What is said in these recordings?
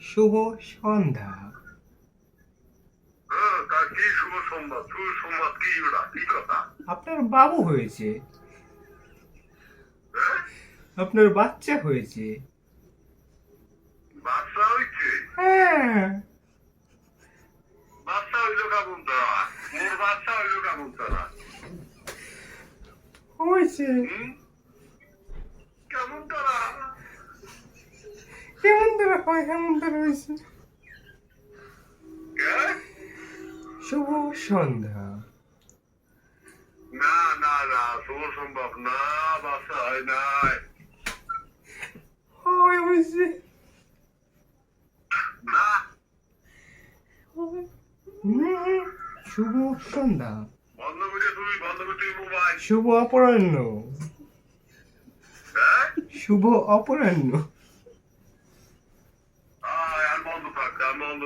শুভ সন্ধ্যা। আপনার বাবু হয়েছে। হ্যাঁ আপনার বাচ্চা হয়েছে। হ্যাঁ। বাচ্চা হয় হ্যাঁ শুভ সন্ধ্যা। না না না শুভ সম্ভব না বাচ্চা হয় নাই। হয় হয়েছে শুভ সন্ধ্যা। শুভ অপরাহ্ন। হ্যাঁ? শুভ অপরাহ্ন।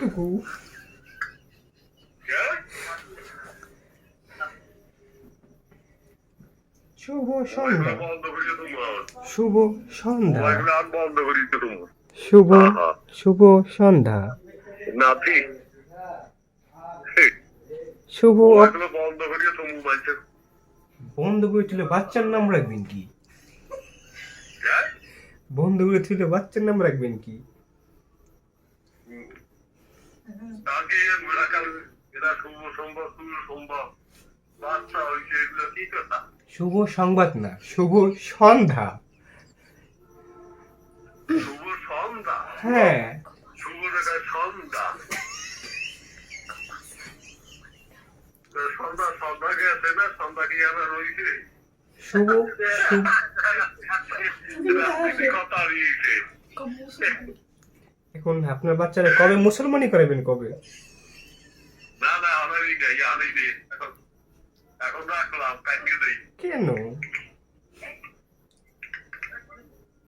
কতটুকু কে? শুভ সন্ধ্যা। শুভ সন্ধ্যা। শুভ। শুভ সন্ধ্যা। নাতি। শুভ বন্ধ করে তুলে বাচ্চার নাম রাখবেন কি? হ্যাঁ? বন্ধ করে তুলে বাচ্চার নাম রাখবেন কি? তাকে মুলাকাল এরা শুভ সম্ভব শুভ সম্ভব। বাচ্চা হয়েছে এগুলো কি কথা? শুভ সংবাদ না শুভ সন্ধ্যা। শুভ সন্ধ্যা? হ্যাঁ। শুভ জায়গায় সন্ধ্যা। সন্ধ্যা সন্ধ্যা গেছে না? সন্ধ্যা কি আবার রয়েছে? শুভ শুভ। কথা রয়েছে। এখন আপনার বাচ্চারা কবে মুসলমানি করাবেন কবে? না না আমারই নেই আমি নেই। এখন এখন রাখলাম কেন?